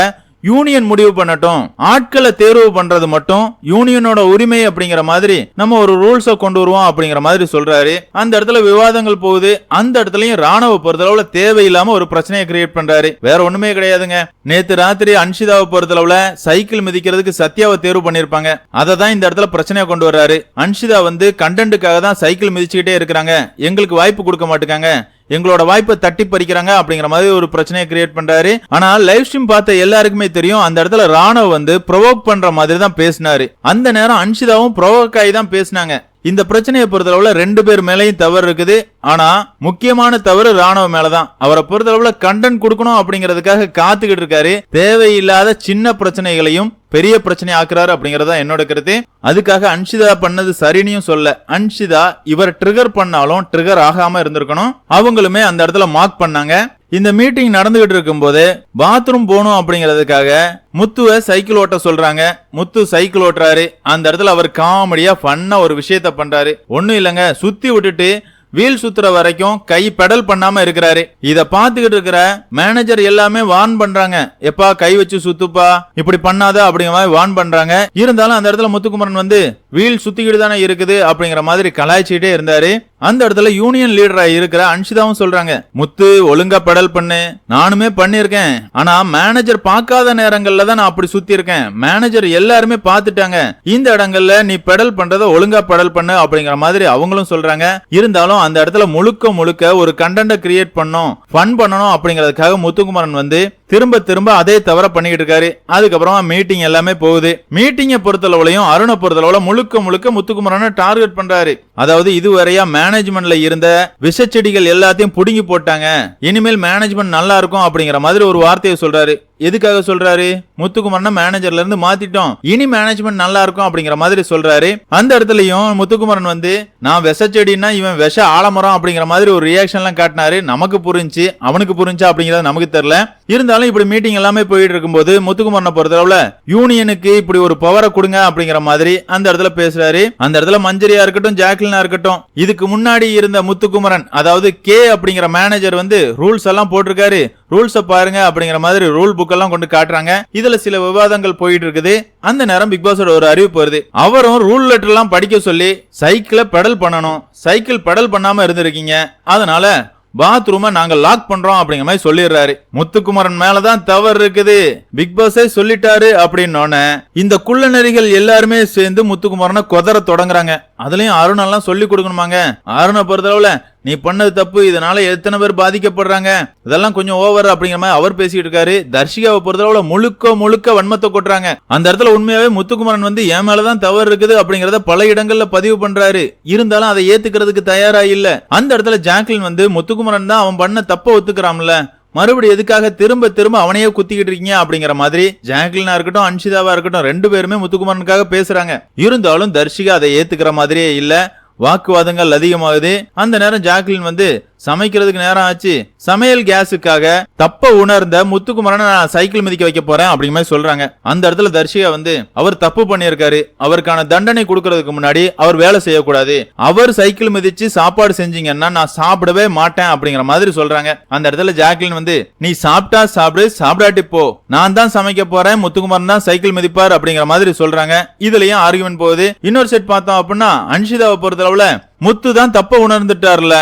யூனியன் முடிவு பண்ணட்டும். ஆட்களை தேர்வு பண்றது மட்டும் யூனியனோட உரிமை அப்படிங்கிற மாதிரி நம்ம ஒரு ரூல்ஸ கொண்டு வருவோம் அப்படிங்கிற மாதிரி சொல்றாரு. அந்த இடத்துல விவாதங்கள் போகுது. அந்த இடத்துலயும் ராணுவ பொறுத்தளவுல தேவையில்லாம ஒரு பிரச்சனையை கிரியேட் பண்றாரு. வேற ஒண்ணுமே கிடையாதுங்க. நேத்து ராத்திரி அன்ஷிதாவை பொறுத்தளவுல சைக்கிள் மிதிக்கிறதுக்கு சத்யாவை தேர்வு பண்ணிருப்பாங்க. அதை தான் இந்த இடத்துல பிரச்சனையை கொண்டு வர்றாரு. அன்ஷிதா வந்து கண்டென்ட்டுக்காக தான் சைக்கிள் மிதிச்சுக்கிட்டே இருக்கிறாங்க. எங்களுக்கு வாய்ப்பு கொடுக்க மாட்டேங்காங்க எங்களோட வாய்ப்பை தட்டி பறிக்கிறாங்க அப்படிங்கிற மாதிரி ஒரு பிரச்சனையை கிரியேட் பண்றாரு. ஆனா லைவ் ஸ்ட்ரீம் பார்த்த எல்லாருக்குமே தெரியும் அந்த இடத்துல ராணவ் வந்து ப்ரொவோக் பண்ற மாதிரி தான் பேசினாரு. அந்த நேரம் அன்ஷிதாவும் ப்ரொவோக் ஆகி தான் பேசினாங்க. இந்த பிரச்சனையை பொறுத்தளவுல ரெண்டு பேர் மேலையும் தவறு இருக்குது. ஆனா முக்கியமான தவறு ராணுவ மேலதான். அவரை பொறுத்தளவுல கண்டன் கொடுக்கணும் அப்படிங்கறதுக்காக காத்துக்கிட்டு இருக்காரு. தேவையில்லாத சின்ன பிரச்சனைகளையும் பெரிய பிரச்சனை ஆக்குறாரு அப்படிங்கறதா என்னோட கருத்து. அதுக்காக அன்ஷிதா பண்ணது சரினியும் சொல்ல அன்ஷிதா இவர் ட்ரிகர் பண்ணாலும் ட்ரிகர் ஆகாம இருந்திருக்கணும். அவங்களுமே அந்த இடத்துல மார்க் பண்ணாங்க. இந்த மீட்டிங் நடந்துகிட்டு இருக்கும்போது பாத்ரூம் போகணும் அப்படிங்கிறதுக்காக முத்துவை சைக்கிள் ஓட்ட சொல்றாங்க. முத்து சைக்கிள் ஓட்டுறாரு. அந்த இடத்துல அவர் காமெடியா ஃபன்னா ஒரு விஷயத்த பண்றாரு. ஒண்ணும் இல்லைங்க சுத்தி விட்டுட்டு வீல் சுத்துற வரைக்கும் கை பெடல் பண்ணாம இருக்கிறாரு. இத பாத்துக்கிட்டு இருக்கிற மேனேஜர் எல்லாமே வார்ன் பண்றாங்க. எப்பா கை வச்சு சுத்துப்பா இப்படி பண்ணாத அப்படிங்கிற மாதிரி வார்ன் பண்றாங்க. இருந்தாலும் அந்த இடத்துல முத்துக்குமரன் வந்து வீல் சுத்திக்கிட்டு தானே இருக்குது அப்படிங்கிற மாதிரி கலாய்ச்சிட்டே இருந்தாரு. அந்த இடத்துல யூனியன் லீடரா இருக்கிற அன்ஷிதாவும் சொல்றாங்க முத்து ஒழுங்கா பெடல் பண்ணு. நானுமே பண்ணிருக்கேன் ஆனா மேனேஜர் பார்க்காத நேரங்கள்ல தான் நான் அப்படி சுத்தி இருக்கேன் மேனேஜர் எல்லாருமே பார்த்துட்டாங்க. இந்த இடங்கள்ல நீ பெடல் பண்றத ஒழுங்கா பெடல் பண்ணு அப்படிங்கிற மாதிரி அவங்களும் சொல்றாங்க. இருந்தாலும் அந்த இடத்துல முழுக்க முழுக்க ஒரு கண்டென்ட கிரியேட் பண்ணும் ஃபன் பண்ணணும் அப்படிங்கறதுக்காக முத்துக்குமரன் வந்து திரும்ப திரும்ப அதே தவிர பண்ணிக்கிட்டு இருக்காரு. அதுக்கப்புறமா மீட்டிங் எல்லாமே போகுது. மீட்டிங்கை பொறுத்தளவுலையும் அருணை பொறுத்தளவுல முழுக்க முழுக்க முத்துக்குமரனை டார்கெட் பண்றாரு. அதாவது இதுவரையா மேனேஜ்மெண்ட்ல இருந்த விஷச்செடிகள் எல்லாத்தையும் புடுங்கி போட்டாங்க. இனிமேல் மேனேஜ்மெண்ட் நல்லா இருக்கும் அப்படிங்கிற மாதிரி ஒரு வார்த்தையை சொல்றாரு. எதுக்காக சொல்றாரு? முத்துக்குமரனை மேனேஜர்ல இருந்து மாத்திட்டோம். இனி மேனேஜ்மெண்ட் நல்லா இருக்கும் அப்படிங்கிற மாதிரி சொல்றாரு. அந்த இடத்துலயும் முத்துக்குமரன் வந்து நான் விஷ செடினா இவன் விஷ ஆலமரம் அப்படிங்கிற மாதிரி ஒரு ரியாக்ஷன் எல்லாம் காட்டினாரு. நமக்கு புரிஞ்சு அவனுக்கு புரிஞ்சா அப்படிங்கறது நமக்கு தெரியல. இருந்தாலும் இப்படி மீட்டிங் எல்லாமே போயிட்டு இருக்கும்போது முத்துக்குமரனை பொறுத்தளவுல யூனியனுக்கு இப்படி ஒரு பவரை கொடுங்க அப்படிங்கிற மாதிரி அந்த இடத்துல பேசுறாரு. அந்த இடத்துல மஞ்சரியா இருக்கட்டும் ஜாக்லினா இருக்கட்டும் இதுக்கு முன்னாடி இருந்த முத்துக்குமரன் அதாவது கே அப்படிங்கிற மேனேஜர் வந்து ரூல்ஸ் எல்லாம் போட்டிருக்காரு. ரூல்ஸை பாருங்க அப்படிங்கிற மாதிரி ரூல் புக் எல்லாம் கொண்டு காட்டுறாங்க. இதுல சில விவாதங்கள் போயிட்டு இருக்குது அந்த நேரம் பிக் பாஸோட ஒரு அறிவிப்பு வருது. அவரும் ரூல் லெட்டர் எல்லாம் படிக்க சொல்லி சைக்கிளை பெடல் பண்ணணும். சைக்கிள் பெடல் பண்ணாம இருந்திருக்கீங்க. அதனால பாத்ரூமை நாங்க லாக் பண்றோம் அப்படிங்கிற மாதிரி சொல்லிடுறாரு. முத்துக்குமரன் மேலதான் தவறு இருக்குது. பிக் பாஸே சொல்லிட்டாரு அப்படின்னு இந்த குள்ள நரிகள் எல்லாருமே சேர்ந்து முத்துக்குமரனை கொதற தொடங்குறாங்க. அதுலயும் அருணெல்லாம் சொல்லி கொடுக்கணுமாங்க? அருணை பொறுத்தளவுல நீ பண்ணது தப்பு இதனால எத்தனை பேர் பாதிக்கப்படுறாங்க? இதெல்லாம் கொஞ்சம் ஓவர் அப்படிங்கிற மாதிரி அவர் பேசிக்கிட்டு இருக்காரு. தர்ஷிகாவை பொறுத்தளவுல முழுக்க முழுக்க வன்மத்தை கொட்டுறாங்க. அந்த இடத்துல உண்மையாவே முத்துக்குமரன் வந்து என் மேலதான் தவறு இருக்குது அப்படிங்கறத பல இடங்கள்ல பதிவு பண்றாரு. இருந்தாலும் அதை ஏத்துக்கிறதுக்கு தயாரா இல்ல. அந்த இடத்துல ஜாக்லின் வந்து முத்துக்குமரன் தான் அவன் பண்ண தப்ப ஒத்துக்கிறான்ல. மறுபடியும் எதுக்காக திரும்ப திரும்ப அவனையே குத்திக்கிட்டு இருக்கீங்க அப்படிங்கிற மாதிரி ஜாக்லினா இருக்கட்டும் அன்ஷிதாவா இருக்கட்டும் ரெண்டு பேருமே முத்துக்குமாரனுக்காக பேசுறாங்க. இருந்தாலும் தர்ஷிகா அதை ஏத்துக்கிற மாதிரியே இல்ல. வாக்குவாதங்கள் அதிகமாகுது. அந்த நேரம் ஜாக்லின் வந்து சமைக்கிறதுக்கு நேரம் ஆச்சு. சமையல் கேஸுக்காக தப்ப உணர்ந்த முத்துக்குமரனை நான் சைக்கிள் மிதிக்க வைக்க போறேன் அப்படிங்கிற மாதிரி சொல்றாங்க. அந்த இடத்துல தர்ஷிகா வந்து அவர் தப்பு பண்ணியிருக்காரு. அவருக்கான தண்டனை கொடுக்கறதுக்கு முன்னாடி அவர் வேலை செய்யக்கூடாது. அவர் சைக்கிள் மிதிச்சு சாப்பாடு செஞ்சீங்கன்னா நான் சாப்பிடவே மாட்டேன் அப்படிங்கிற மாதிரி சொல்றாங்க. அந்த இடத்துல ஜாக்லின் வந்து நீ சாப்பிட்டா சாப்பிடு சாப்பிடாட்டி போ. நான் தான் சமைக்க போறேன். முத்துக்குமரன் தான் சைக்கிள் மிதிப்பார் அப்படிங்கிற மாதிரி சொல்றாங்க. இதுலயும் ஆர்குமெண்ட் போகுது. இன்னொரு செட் பார்த்தோம் அப்படின்னா அன்ஷிதாவை பொறுத்தளவுல முத்து தான் தப்ப உணர்ந்துட்டார்ல.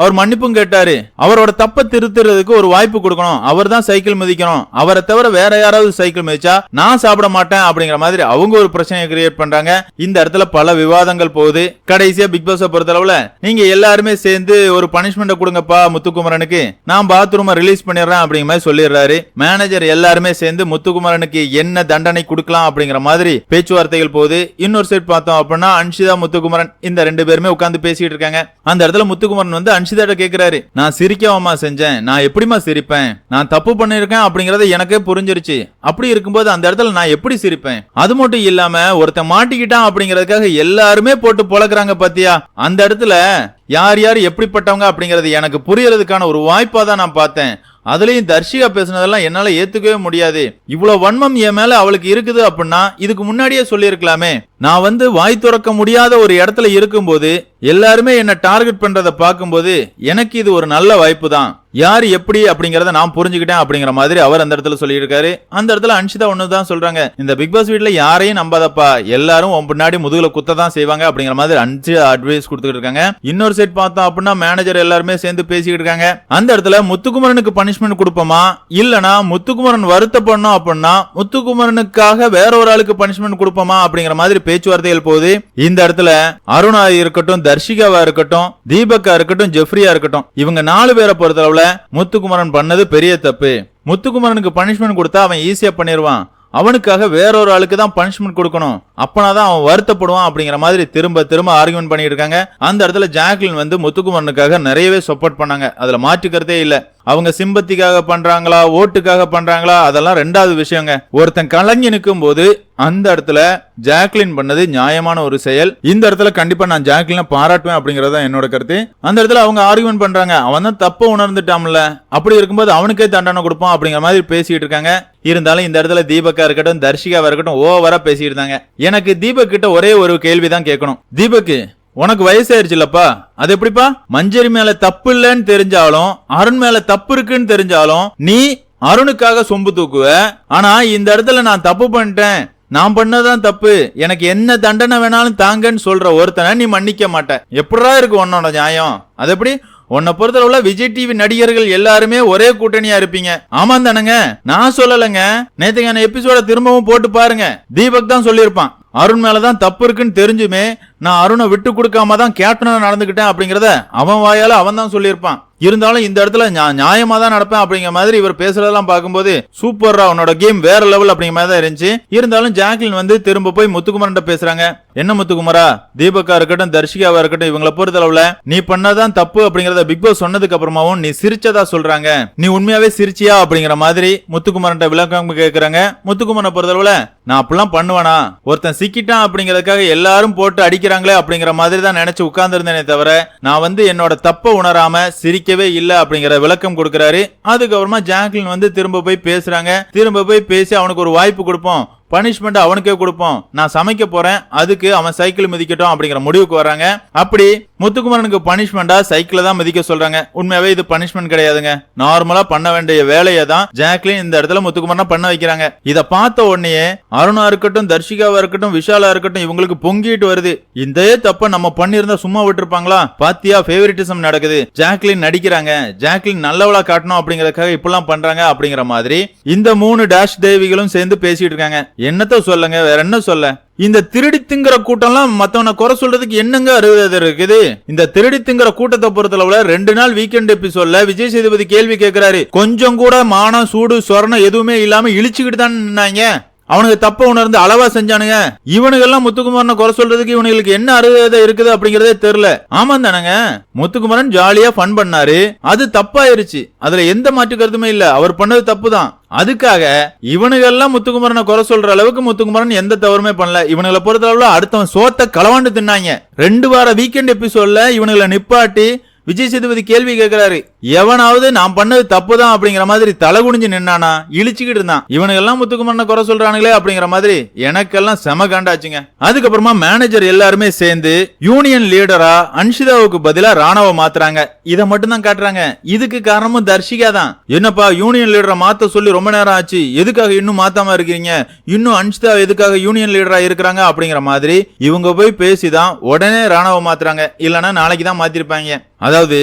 அவர் மன்னிப்பும் கேட்டாரு. அவரோட தப்ப திருத்துறதுக்கு ஒரு வாய்ப்பு கொடுக்கணும். அவர் தான் சைக்கிள் மிதிக்கணும். அவரை தவிர வேற யாராவது சைக்கிள் மிதிச்சா நான் சாப்பிட மாட்டேன் அப்படிங்கிற மாதிரி அவங்க ஒரு பிரச்சனையை கிரியேட் பண்றாங்க. இந்த இடத்துல பல விவாதங்கள் போகுது. கடைசியா பிக் பாஸ் பொறுத்தளவுல நீங்க எல்லாருமே சேர்ந்து ஒரு பனிஷ்மெண்ட் கொடுங்கப்பா முத்துக்குமரனுக்கு. நான் பாத்ரூமை ரிலீஸ் பண்ணிடுறேன் அப்படிங்கிற மாதிரி சொல்லிடுறாரு. மேனேஜர் எல்லாருமே சேர்ந்து முத்துக்குமரனுக்கு என்ன தண்டனை கொடுக்கலாம் அப்படிங்கிற மாதிரி பேச்சுவார்த்தைகள் போகுது. இன்னொரு சைட் பார்த்தோம் அப்படின்னா அன்ஷிதா முத்துக்குமரன் இந்த ரெண்டு பேருமே உட்கார்ந்து பேசிட்டு இருக்காங்க. அந்த இடத்துல முத்துக்குமரன் வந்து அன்ஷிதாட்ட கேக்குறாரு நான் சிரிக்கவாமா செஞ்சேன். நான் எப்படிமா சிரிப்பேன்? நான் தப்பு பண்ணிருக்கேன் அப்படிங்கறது எனக்கே புரிஞ்சிருச்சு. அப்படி இருக்கும்போது அந்த இடத்துல நான் எப்படி சிரிப்பேன்? அது மட்டும் இல்லாம ஒருத்தன் மாட்டிக்கிட்டான் அப்படிங்கறதுக்காக எல்லாருமே போட்டு பொழக்குறாங்க பாத்தியா? அந்த இடத்துல யார் யார் எப்படிப்பட்டவங்க அப்படிங்கறது எனக்கு புரியறதுக்கான ஒரு வாய்ப்பா தான் நான் பார்த்தேன். அதுலயும் தர்ஷிகா பேசுனதெல்லாம் என்னால ஏத்துக்கவே முடியாது. இவ்வளவு வன்மம் என் மேல அவளுக்கு இருக்குது அப்படின்னா இதுக்கு முன்னாடியே சொல்லியிருக்கலாமே. நான் வந்து வாய் துறக்க முடியாத ஒரு இடத்துல இருக்கும்போது எல்லாருமே என்ன டார்கெட் பண்றதை பார்க்கும்போது எனக்கு இது ஒரு நல்ல வாய்ப்பு தான் யார் எப்படி அப்படிங்கறத நான் புரிஞ்சுக்கிட்டேன் அப்படிங்கிற மாதிரி அவர் அந்த இடத்துல சொல்லியிருக்காரு. அந்த இடத்துல அன்ஷிதா ஒன்று தான் சொல்றாங்க. இந்த பிக் பாஸ் வீட்டில் யாரையும் நம்பாதப்பா. எல்லாரும் உன் பின்னாடி முதுகுல குத்த தான் செய்வாங்க அப்படிங்கிற மாதிரி அன்ஷிதா அட்வைஸ் கொடுத்துட்டு இருக்காங்க. இன்னொரு செட் பார்த்தோம் அப்படின்னா மேனேஜர் எல்லாருமே சேர்ந்து பேசிக்கிட்டு இருக்காங்க. அந்த இடத்துல முத்துக்குமரனுக்கு பனிஷ்மெண்ட் கொடுப்போமா? இல்லனா முத்துக்குமரன் வருத்தப்படணும் அப்படின்னா முத்துக்குமரனுக்காக வேற ஒரு ஆளுக்கு பனிஷ்மெண்ட் கொடுப்போமா அப்படிங்கிற மாதிரி பேச்சுவார்த்தைகள் போகுது. இந்த இடத்துல அருணா இருக்கட்டும் தர்ஷிகாவா இருக்கட்டும் தீபக்கா இருக்கட்டும் ஜெஃப்ரியா இருக்கட்டும் இவங்க நாலு பேரை பொறுத்தளவுல முத்துக்குமரன் பண்ணது பெரிய தப்பு. முத்துக்குமரனுக்கு பனிஷ்மெண்ட் கொடுத்தா அவன் ஈஸியா பண்ணிடுவான் அவனுக்காக வேறொரு ஆளுக்கு தான் பனிஷ்மெண்ட் கொடுக்கணும். அப்பனாதான் அவன் வருத்தப்படுவான் அப்படிங்கிற மாதிரி திரும்ப திரும்ப ஆர்குமெண்ட் பண்ணிட்டு இருக்காங்க. அந்த இடத்துல ஜாக்லின் வந்து முத்துக்குமரனுக்காக நிறையவே சப்போர்ட் பண்ணாங்க. அதுல மாற்றுக்கிறதே இல்லை. அவங்க சிம்பத்திக்காக பண்றாங்களா ஓட்டுக்காக பண்றாங்களா அதெல்லாம் ரெண்டாவது விஷயங்க. ஒருத்தன் கலங்கி நிற்கும் போது அந்த இடத்துல ஜாக்லின் பண்ணது நியாயமான ஒரு செயல். இந்த இடத்துல கண்டிப்பா நான் ஜாக்லினை பாராட்டுவேன் அப்படிங்கறத தான் என்னோட கருத்து. அந்த இடத்துல அவங்க ஆர்குமெண்ட் பண்றாங்க. அவன் தான் தப்ப உணர்ந்துட்டான்ல. அப்படி இருக்கும்போது அவனுக்கே தண்டனை கொடுப்பான் அப்படிங்கிற மாதிரி பேசிட்டு இருக்காங்க. இருந்தாலும் இந்த இடத்துல தீபக்கா இருக்கட்டும் தர்ஷிகாவா இருக்கட்டும் ஓவரா பேசிட்டு இருந்தாங்க. எனக்கு தீபக் கிட்ட ஒரே ஒரு கேள்வி தான் கேட்கணும். தீபக்கு உனக்கு வயசாயிருச்சுலப்பா. அது எப்படிப்பா? மஞ்சரி மேல தப்பு இல்லைன்னு தெரிஞ்சாலும் அருண் மேல தப்பு இருக்குன்னு தெரிஞ்சாலும் நீ அருணுக்காக சொம்பு தூக்குவ. ஆனா இந்த இடத்துல நான் தப்பு பண்ணிட்டேன். நான் பண்ணதான் தப்பு. எனக்கு என்ன தண்டனை வேணாலும் தாங்கன்னு சொல்ற ஒருத்தனை நீ மன்னிக்க மாட்டேன் எப்படா இருக்கு உன்னோட நியாயம்? அது எப்படி? உன்னை பொறுத்தளவுல விஜய் டிவி நடிகர்கள் எல்லாருமே ஒரே கூட்டணியா இருப்பீங்க. ஆமா தானங்க? நான் சொல்லலைங்க. நேத்துக்கான எபிசோட திரும்பவும் போட்டு பாருங்க. தீபக் தான் சொல்லியிருப்பான். அருண் மேலதான் தப்பு இருக்குன்னு தெரிஞ்சுமே நான் அருணை விட்டு கொடுக்காம தான் கேப்டனா நடந்துகிட்டேன் அப்படிங்கறத அவன் வாயால அவன் தான் சொல்லியிருப்பான். இருந்தாலும் இந்த இடத்துல நான் நியாயமா தான் நடப்பேன் அப்படிங்கிற மாதிரி இவர் பேசுறதெல்லாம் பார்க்கும்போது சூப்பர்ரா உன்னோட கேம் வேற லெவல் அப்படிங்கிற மாதிரி தான் இருந்துச்சு. இருந்தாலும் ஜாக்லின் வந்து திரும்ப போய் முத்துக்குமரன் பேசுறாங்க. என்ன முத்துக்குமரா? தீபக்கா இருக்கட்டும் தர்ஷிகாவா இருக்கட்டும் இவங்கள பொறுத்தளவுல நீ பண்ணாதான் தப்பு அப்படிங்கறத பிக் பாஸ் சொன்னதுக்கு அப்புறமாவும் நீ சிரிச்சதா சொல்றாங்க. நீ உண்மையாவே சிரிச்சியா அப்படிங்கிற மாதிரி முத்துக்குமரன் விளக்கம் கேக்குறாங்க. முத்துக்குமரனை பொறுத்தளவுல நான் அப்படிலாம் பண்ணுவேனா? ஒருத்தன் சிக்கிட்டான் அப்படிங்கறதுக்காக எல்லாரும் போட்டு அடிக்கிறாங்களே அப்படிங்கிற மாதிரி தான் நினைச்சு உட்கார்ந்துருந்தேனே தவிர நான் வந்து என்னோட தப்ப உணராம நிக்கவே இல்ல அப்படிங்கிற விளக்கம் கொடுக்கறாரு. அதுக்கப்புறமா ஜாக்லின் வந்து திரும்ப போய் பேசுறாங்க. திரும்ப போய் பேசி அவனுக்கு ஒரு வாய்ப்பு கொடுப்போம். பனிஷ்மெண்ட் அவனுக்கே கொடுப்போம். நான் சமைக்க போறேன். அதுக்கு அவன் சைக்கிள் மிதிக்கட்டும் அப்படிங்கிற முடிவுக்கு வராங்க அப்படி முத்துக்குமரனுக்கு பனிஷ்மெண்டா சைக்கிள தான் மதிக்க சொல்றாங்க. உண்மையாவே இது பனிஷ்மெண்ட் கிடையாதுங்க. நார்மலா பண்ண வேண்டிய வேலையை தான் ஜாக்லின் இந்த இடத்துல முத்துக்குமரனை பண்ண வைக்கிறாங்க. இத பார்த்த உடனே அருணா இருக்கட்டும் தர்ஷிகாவா இருக்கட்டும் விஷாலா இருக்கட்டும் இவங்களுக்கு பொங்கிட்டு வருது. இந்த தப்ப நம்ம பண்ணியிருந்தா சும்மா விட்டுருப்பாங்களா? பாத்தியா ஃபேவரிட்டிசம் நடக்குது. ஜாக்லின் நடிக்கிறாங்க. ஜாக்லின் நல்லவளா காட்டணும் அப்படிங்கறதுக்காக இப்பெல்லாம் பண்றாங்க அப்படிங்கிற மாதிரி இந்த மூணு டேஷ் தேவிகளும் சேர்ந்து பேசிட்டு இருக்காங்க. என்னத்த சொல்லுங்க? வேற என்ன சொல்ல? இந்த திருடி திங்கிற கூட்டம்லாம் மத்தவனை குறை சொல்றதுக்கு என்னங்க அருகதை இருக்குது? இந்த திருடி திங்கிற கூட்டத்தை பொறுத்தளவுல ரெண்டு நாள் வீக்கெண்ட் எபிசோட்ல விஜய் சேதுபதி கேள்வி கேட்கிறாரு கொஞ்சம் கூட மானம் சூடு சொரணம் எதுவுமே இல்லாம இழிச்சுக்கிட்டு தான் நின்னாங்க. அவனுக்கு தப்ப உணர்ந்து அளவா செஞ்சானுங்க. இவனுங்கெல்லாம் முத்துக்குமாரனை குறை சொல்றதுக்கு இவனுங்களுக்கு என்ன அருகதை இருக்குது அப்படிங்கறதே தெரியல. ஆமா தானங்க. முத்துக்குமரன் ஜாலியா ஃபன் பண்ணாரு. அது தப்பாயிருச்சு. அதுல எந்த மாற்று கருத்துமே இல்ல. அவர் பண்ணது தப்பு தான் அதுக்காக இவனுகெல்லாம் முத்துக்குமரனை குறை சொல்ற அளவுக்கு முத்துக்குமரன் எந்த தவறுமே பண்ணல. இவனுகளை பொறுத்த அளவுல அடுத்தவன் சோத்த களவாண்டு தின்னாங்க. ரெண்டு வார வீக்கெண்ட் எபிசோட்ல இவனுங்களை நிப்பாட்டி விஜய் சேதுபதி கேள்வி கேட்கிறாரு. எவனாவது நான் பண்ணது தப்பு தான் அப்படிங்கிற மாதிரி தலை குனிஞ்சு நின்னானா? இழிச்சுக்கிட்டு இருந்தான். இவனுக்கெல்லாம் முத்துக்குமரனை குறை சொல்றானுங்களே அப்படிங்கிற மாதிரி எனக்கெல்லாம் செம காண்டாச்சுங்க. அதுக்கப்புறமா மேனேஜர் எல்லாருமே சேர்ந்து யூனியன் லீடரா அன்ஷிதாவுக்கு பதிலா ராணவ மாத்துறாங்க. இதை மட்டும் தான் காட்டுறாங்க. இதுக்கு காரணமும் தர்ஷிகா தான். என்னப்பா யூனியன் லீடரை மாத்த சொல்லி ரொம்ப நேரம் ஆச்சு. எதுக்காக இன்னும் மாத்தாம இருக்கீங்க இன்னும் அன்ஷிதா எதுக்காக யூனியன் லீடரா இருக்கிறாங்க அப்படிங்கிற மாதிரி இவங்க போய் பேசிதான் உடனே ராணுவ மாத்துறாங்க. இல்லைன்னா நாளைக்கு தான் மாத்திருப்பாங்க. அதாவது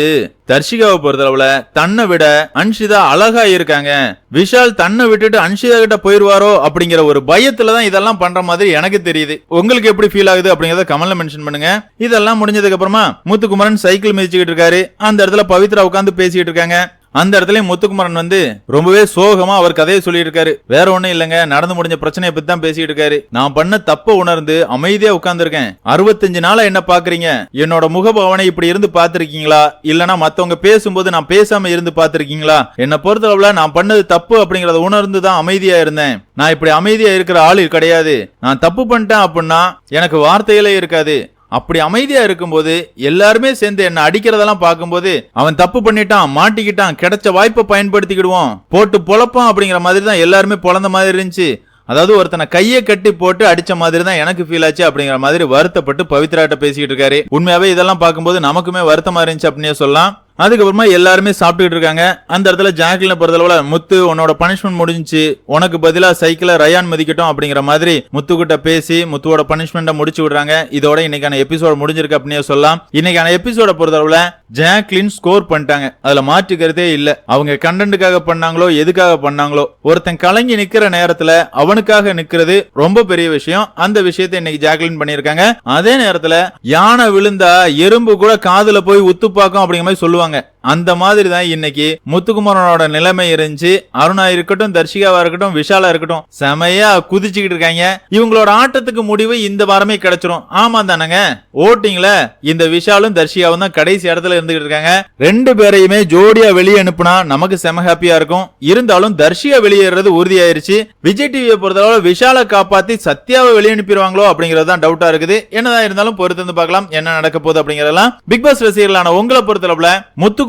தர்ஷிகாவை பொறுத்தளவுல தன்னை விட அன்ஷிதா அழகா இருக்காங்க. விஷால் தன்னை விட்டுட்டு அன்ஷிதா கிட்ட போயிருவாரோ அப்படிங்கிற ஒரு பயத்துல தான் இதெல்லாம் பண்ற மாதிரி எனக்கு தெரியுது. உங்களுக்கு எப்படி ஃபீல் ஆகுது அப்படிங்கறத கமல்ல மென்ஷன் பண்ணுங்க. இதெல்லாம் முடிஞ்சதுக்கு அப்புறமா முத்துக்குமரன் சைக்கிள் மிதிச்சுக்கிட்டு இருக்காரு. அந்த இடத்துல பவித்ரா உட்காந்து பேசிக்கிட்டு இருக்காங்க. அந்த இடத்துல முத்துக்குமரன் வந்து ரொம்பவே சோகமா அவர் கதையை சொல்லியிருக்காரு. வேற ஒண்ணும் இல்லங்க நடந்து முடிஞ்ச பிரச்சனையை பத்தி தான் பேசிட்டு இருக்காரு. நான் பண்ண தப்ப உணர்ந்து அமைதியா உட்கார்ந்திருக்கேன். அறுபத்தஞ்சு நாளா என்ன பாக்குறீங்க? என்னோட முகபாவனை இப்படி இருந்து பாத்திருக்கீங்களா இல்லனா மத்தவங்க பேசும்போது நான் பேசாம இருந்து பாத்திருக்கீங்களா என்ன பொறுத்தளவுல நான் பண்ணது தப்பு அப்படிங்கறத உணர்ந்து தான் அமைதியா இருந்தேன். நான் இப்படி அமைதியா இருக்கிற ஆளு கிடையாது. நான் தப்பு பண்ணிட்டேன் அப்படின்னா எனக்கு வார்த்தைகளே இருக்காது. அப்படி அமைதியா இருக்கும்போது எல்லாருமே சேர்ந்து என்ன அடிக்கிறதெல்லாம் பார்க்கும்போது அவன் தப்பு பண்ணிட்டான் மாட்டிக்கிட்டான் கிடைச்ச வாய்ப்பை பயன்படுத்திக்கிடுவோம் போட்டு பொழப்பான் அப்படிங்கிற மாதிரி தான் எல்லாருமே பொழந்த மாதிரி இருந்துச்சு. அதாவது ஒருத்தனை கையை கட்டி போட்டு அடிச்ச மாதிரி தான் எனக்கு ஃபீல் ஆச்சு அப்படிங்கிற மாதிரி வருத்தப்பட்டு பவித்ராட்ட பேசிக்கிட்டு இருக்காரு. உண்மையாவே இதெல்லாம் பார்க்கும்போது நமக்குமே வருத்தமா இருந்துச்சு அப்படின்னே சொல்லலாம். அதுக்கப்புறமா எல்லாருமே சாப்பிட்டுட்டு இருக்காங்க. அந்த இடத்துல ஜாக்லின் பொறுத்தளவுல முத்து உன்னோட பனிஷ்மெண்ட் முடிஞ்சிச்சு. உனக்கு பதிலா சைக்கிளை ரயான் மதிக்கட்டும் அப்படிங்கிற மாதிரி முத்து கிட்ட பேசி முத்துவோட பனிஷ்மெண்ட்டை முடிச்சு விடுறாங்க. இதோட இன்னைக்கான எபிசோட் முடிஞ்சிருக்கு அப்படின்னு சொல்லலாம். இன்னைக்கான எபிசோட பொறுத்தளவுல ஜாக்லின் ஸ்கோர் பண்ணிட்டாங்க. அதுல மாற்றுக்கிறதே இல்ல. அவங்க கண்டென்ட்டுக்காக பண்ணாங்களோ எதுக்காக பண்ணாங்களோ ஒருத்தன் கலங்கி நிக்கிற நேரத்துல அவனுக்காக நிக்கிறது ரொம்ப பெரிய விஷயம். அந்த விஷயத்தை இன்னைக்கு ஜாக்லின் பண்ணிருக்காங்க அதே நேரத்துல யானை விழுந்தா எறும்பு கூட காதுல போய் உத்து பார்க்கும் அப்படிங்கிற மாதிரி சொல்லுவாங்க. சொல்லுவாங்க அந்த மாதிரி தான் இன்னைக்கு முத்துக்குமாரனோட நிலைமை இருந்துச்சு. அருணா இருக்கட்டும் தர்ஷிகாவா இருக்கட்டும் விஷாலா இருக்கட்டும் செமையா குதிச்சுக்கிட்டு இருக்காங்க. இவங்களோட ஆட்டத்துக்கு முடிவு இந்த வாரமே கிடைச்சிரும். ஆமா தானங்க? ஓட்டிங்ல இந்த விஷாலும் தர்ஷிகாவும் தான் கடைசி இடத்துல இருந்துகிட்டு இருக்காங்க. ரெண்டு பேரையுமே ஜோடியா வெளியே அனுப்புனா நமக்கு செம ஹாப்பியா இருக்கும். இருந்தாலும் தர்ஷிகா வெளியேறது உறுதியாயிருச்சு. விஜய் டிவியை பொறுத்தளவு விஷாலை காப்பாத்தி சத்யாவை வெளியே அனுப்பிடுவாங்களோ அப்படிங்கறது தான் டவுட்டா இருக்குது. என்னதான் இருந்தாலும் பொறுத்து வந்து பார்க்கலாம் என்ன நடக்க போகுது அப்படிங்கறதெல்லாம். பிக் பாஸ் ரசிகர்களான உங்களை பொறுத்தளவுல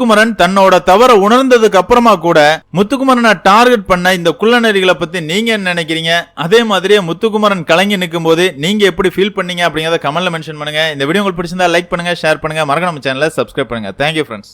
முத்துக்குமரன் தன்னோட தவற உணர்ந்ததுக்கு அப்புறமா கூட முத்துக்குமரனை டார்கெட் பண்ண இந்த குள்ளநரிகளை பத்தி நீங்க என்ன நினைக்கிறீங்க? அதே மாதிரியே முத்துக்குமரன் கலங்கி நிற்கும் போது நீங்க எப்படி ஃபீல் பண்ணீங்க அப்படிங்கறத கமெண்ட்ல மென்ஷன் பண்ணுங்க. இந்த வீடியோ உங்களுக்கு பிடிச்சிருந்தா லைக் பண்ணுங்க ஷேர் பண்ணுங்க. மறக்க நம்ம சேனலை சப்ஸ்கிரைப் பண்ணுங்க. Thank you friends